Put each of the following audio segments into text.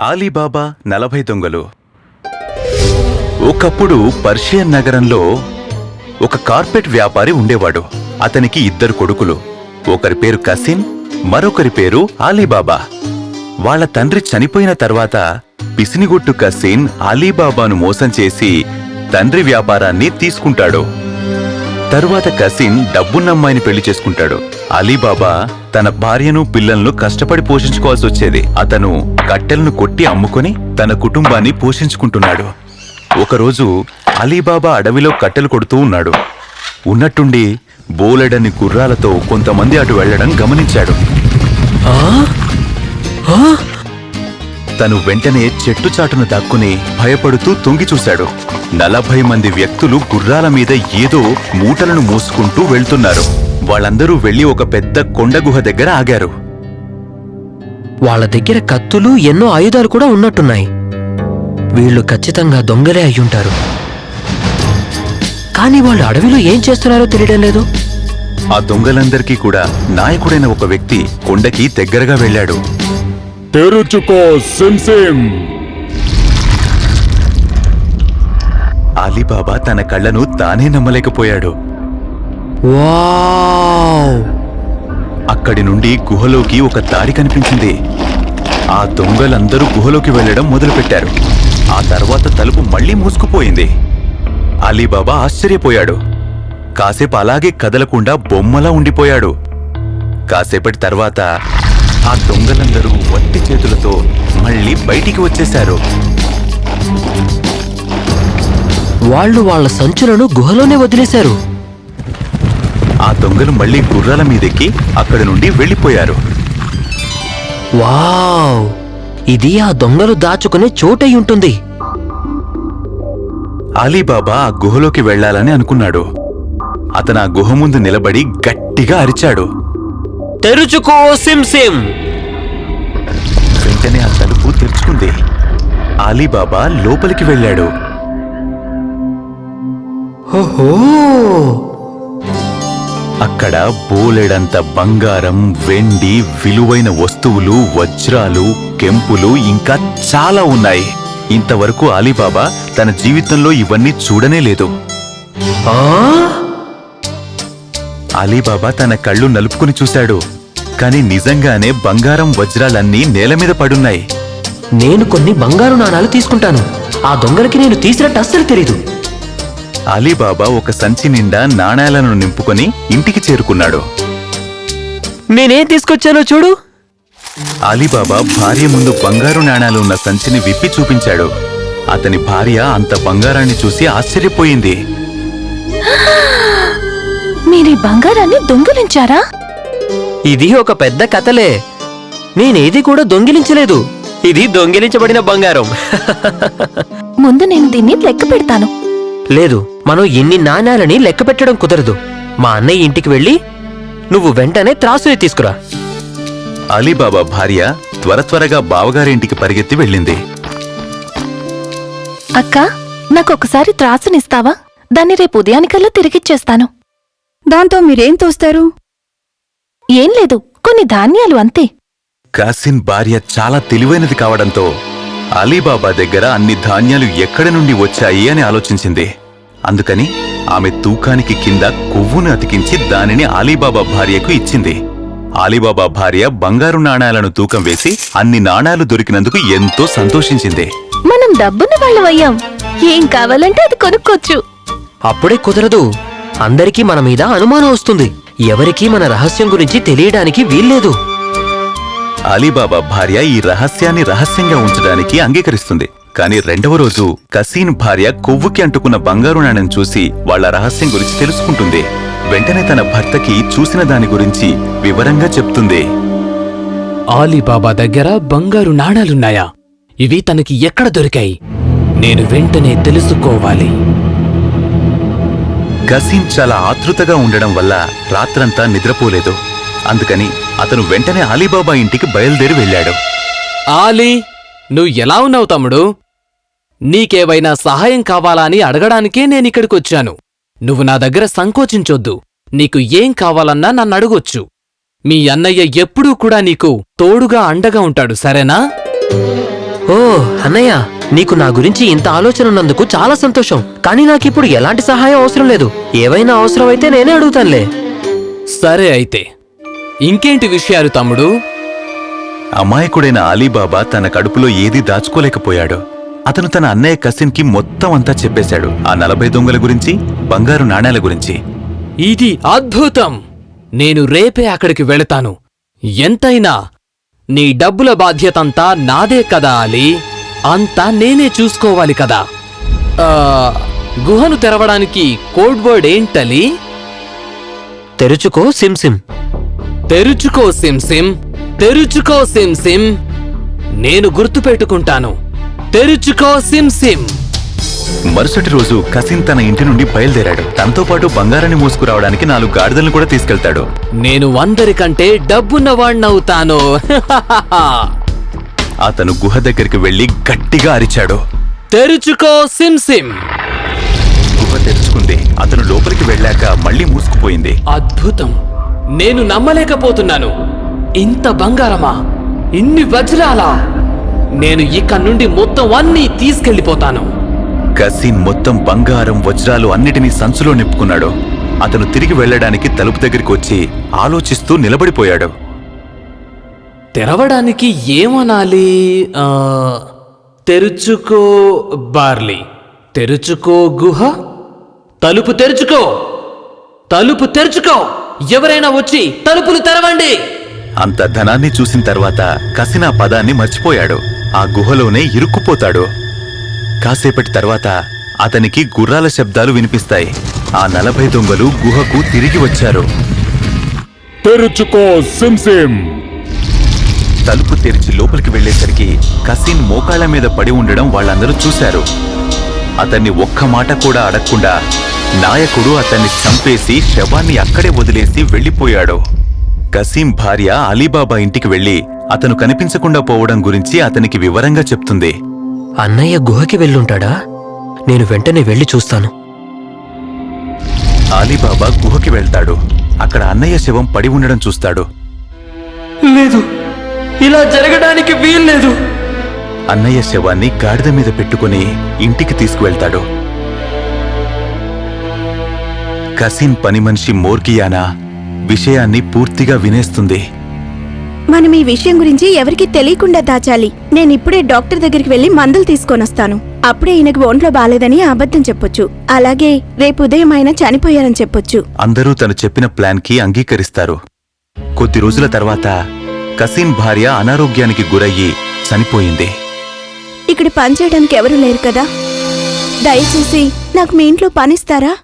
Ali Baba నలభై దొంగలు. ఒకప్పుడు పర్షియన్ నగరంలో ఒక కార్పెట్ వ్యాపారి ఉండేవాడు. అతనికి ఇద్దరు కొడుకులు. ఒకరి పేరు కసిన్ మరొకరి పేరు ఆలీబాబా. వాళ్ళ తండ్రి చనిపోయిన తర్వాత పిసినిగొట్టు కసిన్ ఆలీబాబాను మోసం చేసి తండ్రి వ్యాపారాన్ని తీసుకుంటాడు. తరువాత కసిన్ డబ్బున్నమ్మాయిని పెళ్ళి చేసుకుంటాడు. అలీబాబా తన భార్యను పిల్లలను కష్టపడి పోషించుకోవాల్సి వచ్చేది. అతను కట్టెలను కొట్టి అమ్ముకొని తన కుటుంబాన్ని పోషించుకుంటున్నాడు. ఒకరోజు అలీబాబా అడవిలో కట్టెలు కొడుతూ ఉన్నాడు. ఉన్నట్టుండి బోలెడని గుర్రాలతో కొంతమంది అటు వెళ్ళడం గమనించాడు. తను వెంటనే చెట్టు చాటున దాక్కుని భయపడుతూ తొంగి చూశాడు. నలభై మంది వ్యక్తులు గుర్రాల మీద ఏదో మూటలను మోసుకుంటూ వెళ్తున్నారు. వాళ్ళందరూ వెళ్ళి ఒక పెద్ద కొండ గుహ దగ్గర ఆగారు. వాళ్ళ దగ్గర కత్తులు ఎన్నో ఆయుధాలు కూడా ఉన్నట్టున్నాయి. వీళ్ళు ఖచ్చితంగా దొంగలే అయ్యుంటారు. కానీ వాళ్ళు అడవిలో ఏం చేస్తున్నారో తెలియడం లేదు. ఆ దొంగలందరికీ కూడా నాయకుడైన ఒక వ్యక్తి కొండకి దగ్గరగా వెళ్ళాడు. తెరుచుకో సిమ్ అలీబాబా తన కళ్ళను తానే నమ్మలేకపోయాడు. వావ్! అక్కడి నుండి గుహలోకి ఒక దారి కనిపించింది. ఆ దొంగలందరూ గుహలోకి వెళ్ళడం మొదలుపెట్టారు. ఆ తర్వాత తలుపు మళ్ళీ మూసుకుపోయింది. అలీబాబా ఆశ్చర్యపోయాడు. కాసేపు అలాగే కదలకుండా బొమ్మలా ఉండిపోయాడు. కాసేపటి తర్వాత ఆ దొంగలందరూ వట్టి చేతులతో మళ్ళీ బయటికి వచ్చేశారు. వాళ్ళు వాళ్ళ సంచులను గుహలోనే వదిలేశారు. ఆ దొంగలు మళ్ళీ గుర్రాల మీదెక్కి అక్కడి నుండి వెళ్ళిపోయారు. వావ్! ఇది ఆ దొంగలు దాచుకునే చోటై ఉంటుంది. అలీబాబా ఆ గుహలోకి వెళ్ళాలని అనుకున్నాడు. అతను ఆ గుహ ముందు నిలబడి గట్టిగా అరిచాడు. తెరుచుకో సిమ్ సిమ్! వెంటనే ఆ తలుపు తెరుచుకుంది. అలీబాబా లోపలికి వెళ్ళాడు. ఓహో! అక్కడ బోలెడంత బంగారం వెండి విలువైన వస్తువులు వజ్రాలు కెంపులు ఇంకా చాలా ఉన్నాయి. ఇంతవరకు అలీబాబా తన జీవితంలో ఇవన్నీ చూడనే లేదు. ఆ? అలీబాబా తన కళ్ళు నలుపుకుని చూశాడు. కాని నిజంగానే బంగారం వజ్రాలన్నీ నేల మీద పడున్నాయి. నేను కొన్ని బంగారు నాణాలు తీసుకుంటాను. ఆ దొంగలకి నేను తీసినట్టు అస్సలు తెలీదు. అలీబాబా ఒక సంచి నిండా నాణేలను నింపుకొని ఇంటికి చేరుకున్నాడు. నేనేం తీసుకొచ్చానో చూడు. అలీబాబా భార్య ముందు బంగారు నాణాలు ఉన్న సంచిని విప్పి చూపించాడు. అతని భార్య అంత బంగారాన్ని చూసి ఆశ్చర్యపోయింది. మీరీ బంగారాన్ని దొంగిలించారా? ఇది ఒక పెద్ద కథలే. నేనేది కూడా దొంగిలించలేదు. ఇది దొంగిలించబడిన బంగారం. ముందు నేను దీన్ని లెక్క పెడతాను. లేదు మనం ఇన్ని నాణాలని లెక్క పెట్టడం కుదరదు. మా అన్నయ్య ఇంటికి వెళ్ళి నువ్వు వెంటనే త్రాసుని తీసుకురా. అలీబాబా భార్య త్వర త్వరగా బావగారింటికి పరిగెత్తి వెళ్ళింది. అక్క నాకొకసారి త్రాసునిస్తావా? దాన్ని రేపు ఉదయానికల్లా తిరిగిచ్చేస్తాను. దాంతో మీరేం తోస్తారు? ఏం లేదు కొన్ని ధాన్యాలు అంతే. కాసిన్ భార్య చాలా తెలివైనది కావడంతో అలీబాబా దగ్గర అన్ని ధాన్యాలు ఎక్కడి నుండి వచ్చాయి అని ఆలోచించింది. అందుకని ఆమె తూకానికి కింద కొవ్వును అతికించి దానిని అలీబాబా భార్యకు ఇచ్చింది. అలీబాబా భార్య బంగారు నాణాలను తూకం వేసి అన్ని నాణాలు దొరికినందుకు ఎంతో సంతోషించింది. మనం డబ్బున్న వాళ్ళమయ్యాం. ఏం కావాలంటే అది కొనుక్కోవచ్చు. అప్పుడే కుదరదు. అందరికీ మన మీద అనుమానం వస్తుంది. ఎవరికీ మన రహస్యం గురించి తెలియడానికి వీల్లేదు. అలీబాబా భార్య ఈ రహస్యాన్ని రహస్యంగా ఉంచడానికి అంగీకరిస్తుంది. కానీ రెండవ రోజు కసీన్ భార్య కొవ్వుకి అంటుకున్న బంగారు నాణెం చూసి వాళ్ళ రహస్యం గురించి తెలుసుకుంటుంది. వెంటనే తన భర్తకి చూసిన దాని గురించి వివరంగా చెప్తుంది. ఆలీబాబా దగ్గర బంగారు నాణాలున్నాయా? ఇవి తనకి ఎక్కడ దొరికాయి? నేను వెంటనే తెలుసుకోవాలి. కసీన్ చాలా ఆతృతగా ఉండడం వల్ల రాత్రంతా నిద్రపోలేదు. అందుకని అతను వెంటనే అలీబాబా ఇంటికి బయలుదేరి వెళ్ళాడు. ఆలీ నువ్వు ఎలా ఉన్నావు తమ్ముడు? నీకేవైనా సహాయం కావాలా అని అడగడానికే నేనిక్కడికొచ్చాను నువ్వు నా దగ్గర సంకోచించొద్దు. నీకు ఏం కావాలన్నా నన్ను అడగొచ్చు. మీ అన్నయ్య ఎప్పుడూ కూడా నీకు తోడుగా అండగా ఉంటాడు సరేనా? ఓ అన్నయ్య నీకు నా గురించి ఇంత ఆలోచన ఉన్నందుకు చాలా సంతోషం. కానీ నాకిప్పుడు ఎలాంటి సహాయం అవసరం లేదు. ఏవైనా అవసరం అయితే నేనే అడుగుతానులే. సరే అయితే ఇంకేంటి విషయాలు తమ్ముడు? అమాయకుడైన అలీబాబా తన కడుపులో ఏదీ దాచుకోలేకపోయాడు. అతను తన అన్నయ్య కసిన్కి మొత్తం అంతా చెప్పేశాడు. ఆ నలభై దొంగల గురించి బంగారు నాణేల గురించి. ఇది అద్భుతం! నేను రేపే అక్కడికి వెళతాను. ఎంతైనా నీ డబ్బుల బాధ్యతంతా నాదే కదా అలీ? అంతా నేనే చూసుకోవాలి కదా. ఆ, గుహను తెరవడానికి కోడ్ వర్డ్ ఏంటలీ? తెరుచుకో సిమ్ సిమ్. తెరుచుకో సిమ్ సిమ్ తెరుచుకో సిమ్ సిమ్. నేను గుర్తుపెట్టుకుంటాను. తెరుచుకో సిమ్ సిమ్. మరుసటి రోజు కసిన్ తన ఇంటి నుండి బయలుదేరాడు. తనతో పాటు బంగారాన్ని మోసుకురావడానికి నాలుగు గాడిదలను కూడా తీసుకెళ్తాడు. నేను అందరికంటే డబ్బున్నవాణ్ణవుతాను. అతను గుహ దగ్గరికి వెళ్ళి గట్టిగా అరిచాడు. తెరుచుకో సిమ్ సిమ్. గుహ తెరుచుకుంది. అతను లోపలికి వెళ్ళాక మళ్ళీ మూసుకుపోయింది. అద్భుతం. నేను నమ్మలేకపోతున్నాను. ఇంత బంగారమా? ఇన్ని వజ్రాలా? నేను ఇక నుండి మొత్తం అన్నీ తీసుకెళ్ళిపోతాను కసిన్ మొత్తం బంగారం వజ్రాలు అన్నిటినీ సంచులో నింపుకున్నాడు. అతను తిరిగి వెళ్ళడానికి తలుపు దగ్గరికి వచ్చి ఆలోచిస్తూ నిలబడిపోయాడు. తెరవడానికి ఏమనాలి? ఆ, తెరుచుకో బార్లీ. తెరుచుకో గుహ? తలుపు తెరుచుకో! తలుపు తెరుచుకో! ఎవరైనా వచ్చి తలుపులు తెరవండి. అంత ధనాన్ని చూసిన తర్వాత కసిన్ ఆ పదాన్ని మర్చిపోయాడు. ఆ గుహలోనే ఇరుక్కుపోతాడు. కాసేపటి తర్వాత అతనికి గుర్రాల శబ్దాలు వినిపిస్తాయి. ఆ నలభై దొంగలు గుహకు తిరిగి వచ్చారు. తెరుచుకో తలుపు తెరిచి లోపలికి వెళ్ళేసరికి కసిన్ మోకాళ్ళ మీద పడి ఉండడం వాళ్ళందరూ చూశారు. అతన్ని ఒక్క మాట కూడా అడగకుండా నాయకుడు అతన్ని చంపేసి శవాన్ని అక్కడే వదిలేసి వెళ్ళిపోయాడు. కసీం భార్య అలీబాబా ఇంటికి వెళ్ళి అతను కనిపించకుండా పోవడం గురించి అతనికి వివరంగా చెప్తుంది. అన్నయ్య గుహకి వెళ్ళుంటాడా? నేను వెంటనే వెళ్ళి చూస్తాను. అలీబాబా గుహకి వెళ్తాడు. అక్కడ అన్నయ్య శవం పడి ఉండడం చూస్తాడు. లేదు. ఇలా జరగడానికి వీల్లేదు. అన్నయ్య శవాన్ని గాడిద మీద పెట్టుకుని ఇంటికి తీసుకువెళ్తాడు. కసిన్ పని మనిషి మోర్గియానా విషయాన్ని పూర్తిగా వినేస్తుంది. మనం ఈ విషయం గురించి ఎవరికీ తెలియకుండా దాచాలి. నేను ఇప్పుడే డాక్టర్ దగ్గరికి వెళ్ళి మందులు తీసుకొనొస్తాను. అప్పుడే ఈయనకు ఒంట్లో బాలేదని అబద్ధం చెప్పొచ్చు. అలాగే రేపు ఉదయం ఆయన చనిపోయారని చెప్పొచ్చు. అందరూ తను చెప్పిన ప్లాన్కి అంగీకరిస్తారు. కొద్ది రోజుల తర్వాత కసిన్ భార్య అనారోగ్యానికి గురయ్యి చనిపోయింది. ఇక్కడ పనిచేయడానికి ఎవరు లేరు కదా? దయచేసి నాకు మీ ఇంట్లో పనిస్తారా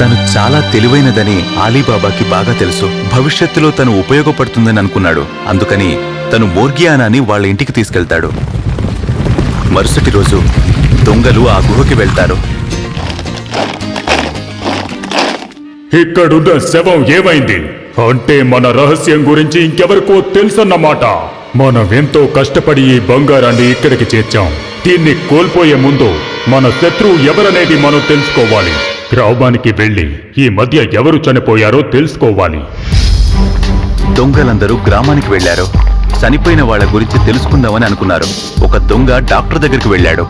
తను చాలా తెలివైనదని ఆలీబాబాకి బాగా తెలుసు. భవిష్యత్తులో తను ఉపయోగపడుతుందని అనుకున్నాడు. అందుకని తను మోర్గియానాని వాళ్ళ ఇంటికి తీసుకెళ్తాడు. మరుసటి రోజు దొంగలు ఆ గుహకి వెళ్తారు. ఇక్కడున్న శవం ఏమైంది? అంటే మన రహస్యం గురించి ఇంకెవరికో తెలుసన్నమాట. మనం ఎంతో కష్టపడి ఈ బంగారాన్ని ఇక్కడికి చేర్చాం. దీన్ని కోల్పోయే ముందు మన శత్రువు ఎవరనేది మనం తెలుసుకోవాలి. గ్రామానికి వెళ్ళి ఈ మధ్య ఎవరు చనిపోయారో తెలుసుకోవాలి. దొంగలందరూ గ్రామానికి వెళ్ళారు చనిపోయిన వాళ్ళ గురించి తెలుసుకుందామని అనుకున్నారు. ఒక దొంగ డాక్టర్ దగ్గరికి వెళ్ళాడు.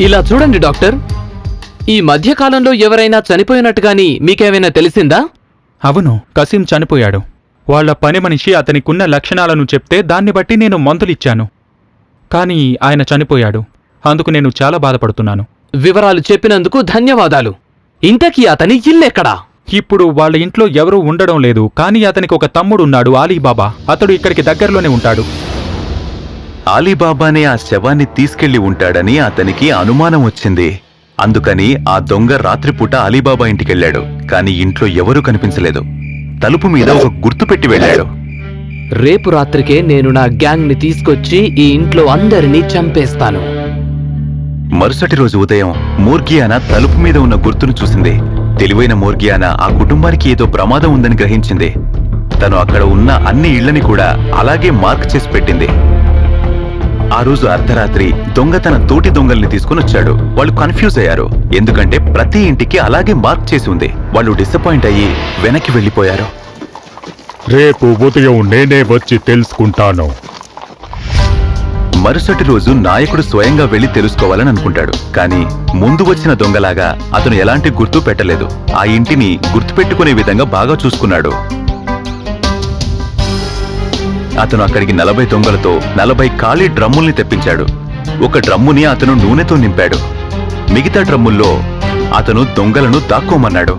ఇలా చూడండి డాక్టర్. ఈ మధ్యకాలంలో ఎవరైనా చనిపోయినట్టుగాని మీకేమైనా తెలిసిందా? అవును కసీం చనిపోయాడు. వాళ్ళ పని మనిషి అతనికున్న లక్షణాలను చెప్తే దాన్ని బట్టి నేను మందులిచ్చాను. కానీ ఆయన చనిపోయాడు. అందుకు నేను చాలా బాధపడుతున్నాను. వివరాలు చెప్పినందుకు ధన్యవాదాలు. ఇంతకీ అతని ఇల్లెక్కడా? ఇప్పుడు వాళ్ళ ఇంట్లో ఎవరూ ఉండడం లేదు కానీ అతనికి ఒక తమ్ముడు ఉన్నాడు ఆలీబాబా. అతడు ఇక్కడికి దగ్గరలోనే ఉంటాడు. ఆలీబాబానే ఆ శవాన్ని తీసుకెళ్ళి ఉంటాడని అతనికి అనుమానం వచ్చింది. అందుకని ఆ దొంగ రాత్రిపూట అలీబాబా ఇంటికెళ్ళాడు కాని ఇంట్లో ఎవరూ కనిపించలేదు. తలుపు మీద ఒక గుర్తు పెట్టి వెళ్ళాడు. రేపు రాత్రికే నేను నా గ్యాంగ్ని తీసుకొచ్చి ఈ ఇంట్లో అందరినీ చంపేస్తాను. మరుసటి రోజు ఉదయం మోర్గియానా తలుపు మీద ఉన్న గుర్తును చూసింది. తెలివైన మోర్గియానా ఆ కుటుంబానికి ఏదో ప్రమాదం ఉందని గ్రహించింది. తను అక్కడ ఉన్న అన్ని ఇళ్ళని కూడా అలాగే మార్క్ చేసి పెట్టింది. ఆ రోజు అర్ధరాత్రి దొంగ తన తోటి దొంగల్ని తీసుకుని వచ్చాడు. వాళ్ళు కన్ఫ్యూజ్ అయ్యారు. ఎందుకంటే ప్రతి ఇంటికి అలాగే మార్క్ చేసి ఉంది. వాళ్ళు డిసప్పాయింట్ అయ్యి వెనక్కి వెళ్ళిపోయారు. రేపు ఉదయం నేనే వచ్చి తెలుసుకుంటాను. మరుసటి రోజు నాయకుడు స్వయంగా వెళ్ళి తెలుసుకోవాలని అనుకుంటాడు. కానీ ముందు వచ్చిన దొంగలాగా అతను ఎలాంటి గుర్తు పెట్టలేదు. ఆ ఇంటిని గుర్తుపెట్టుకునే విధంగా బాగా చూసుకున్నాడు. అతను అక్కడికి నలభై దొంగలతో నలభై ఖాళీ డ్రమ్ముల్ని తెప్పించాడు. ఒక డ్రమ్ముని అతను నూనెతో నింపాడు. మిగతా డ్రమ్ముల్లో అతను దొంగలను దాక్కోమన్నాడు.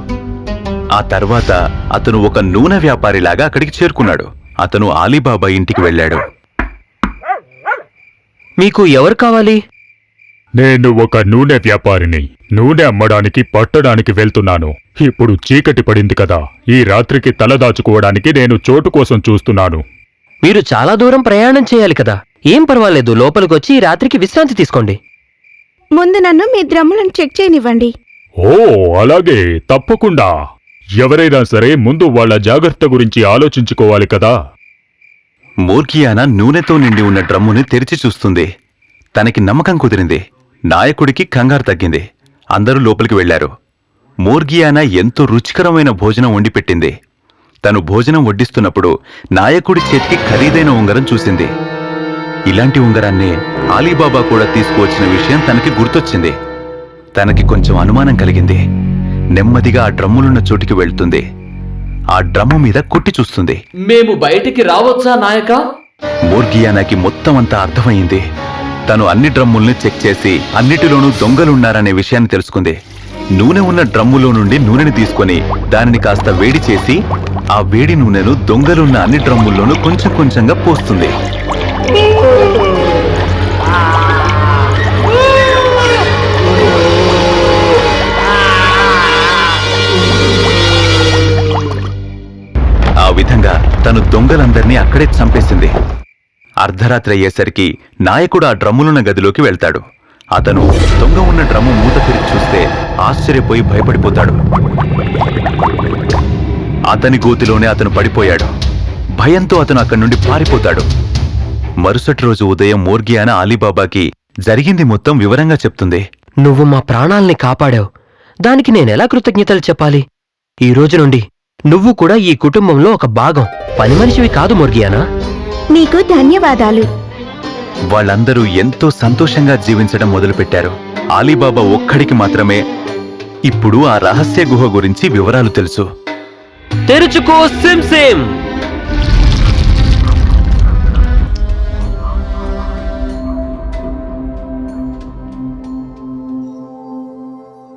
ఆ తర్వాత అతను ఒక నూనె వ్యాపారిలాగా అక్కడికి చేరుకున్నాడు. అతను ఆలీబాబా ఇంటికి వెళ్ళాడు. మీకు ఎవరు కావాలి? నేను ఒక నూనె వ్యాపారిని. నూనె అమ్మడానికి పట్టడానికి వెళ్తున్నాను. ఇప్పుడు చీకటి పడింది కదా. ఈ రాత్రికి తలదాచుకోవడానికి నేను చోటు కోసం చూస్తున్నాను. మీరు చాలా దూరం ప్రయాణం చేయాలి కదా. ఏం పర్వాలేదు లోపలికొచ్చి ఈ రాత్రికి విశ్రాంతి తీసుకోండి. ముందు నన్ను మీ ద్రమ్ములను చెక్ చేయనివ్వండి. ఓ అలాగే. తప్పకుండా. ఎవరైనా సరే ముందు వాళ్ళ జాగ్రత్త గురించి ఆలోచించుకోవాలి కదా. మోర్గియానా నూనెతో నిండి ఉన్న డ్రమ్ముని తెరిచి చూస్తుంది. తనకి నమ్మకం కుదిరింది. నాయకుడికి కంగారు తగ్గింది. అందరూ లోపలికి వెళ్ళారు మోర్గియానా ఎంతో రుచికరమైన భోజనం వండిపెట్టింది తను భోజనం వడ్డిస్తున్నప్పుడు నాయకుడి చేతికి ఖరీదైన ఉంగరం చూసింది. ఇలాంటి ఉంగరాన్నే ఆలీబాబా కూడా తీసుకువచ్చిన విషయం తనకి గుర్తొచ్చింది. తనకి కొంచెం అనుమానం కలిగింది. నెమ్మదిగా ఆ డ్రమ్ములున్న చోటికి వెళ్తుంది. ఆ డ్రమ్ము మీద కొట్టి చూస్తుంది. మేము బయటికి రావచ్చా నాయక? మోర్గియానాకి మొత్తం అంతా అర్థమైంది. తను అన్ని డ్రమ్ముల్ని చెక్ చేసి అన్నిటిలోనూ దొంగలున్నారనే విషయాన్ని తెలుసుకుంది. నూనె ఉన్న డ్రమ్ములో నుండి నూనెని తీసుకొని దానిని కాస్త వేడి చేసి ఆ వేడి నూనెను దొంగలున్న అన్ని డ్రమ్ముల్లోనూ కొంచెం కొంచెంగా పోస్తుంది. విధంగా తను దొంగలందర్నీ అక్కడే చంపేసింది. అర్ధరాత్రి అయ్యేసరికి నాయకుడు ఆ డ్రమ్ములున్న గదిలోకి వెళ్తాడు. అతను దొంగ ఉన్న డ్రమ్ము మూత తెరిచి చూస్తే ఆశ్చర్యపోయి భయపడిపోతాడు. అతని గోతిలోనే అతను పడిపోయాడు. భయంతో అతను అక్కడి నుండి పారిపోతాడు. మరుసటి రోజు ఉదయం మోర్గియాన అలీబాబాకి జరిగింది మొత్తం వివరంగా చెప్తుంది. నువ్వు మా ప్రాణాల్ని కాపాడావు. దానికి నేనెలా కృతజ్ఞతలు చెప్పాలి? ఈ రోజు నుండి నువ్వు కూడా ఈ కుటుంబంలో ఒక భాగం. పని మనిషివి కాదు ముర్గియానా మీకు ధన్యవాదాలు. వాళ్ళందరూ ఎంతో సంతోషంగా జీవించడం మొదలుపెట్టారు. అలీబాబా ఒక్కడికి మాత్రమే ఇప్పుడు ఆ రహస్య గుహ గురించి వివరాలు తెలుసు. తెరుచుకో సిమ్ సిమ్!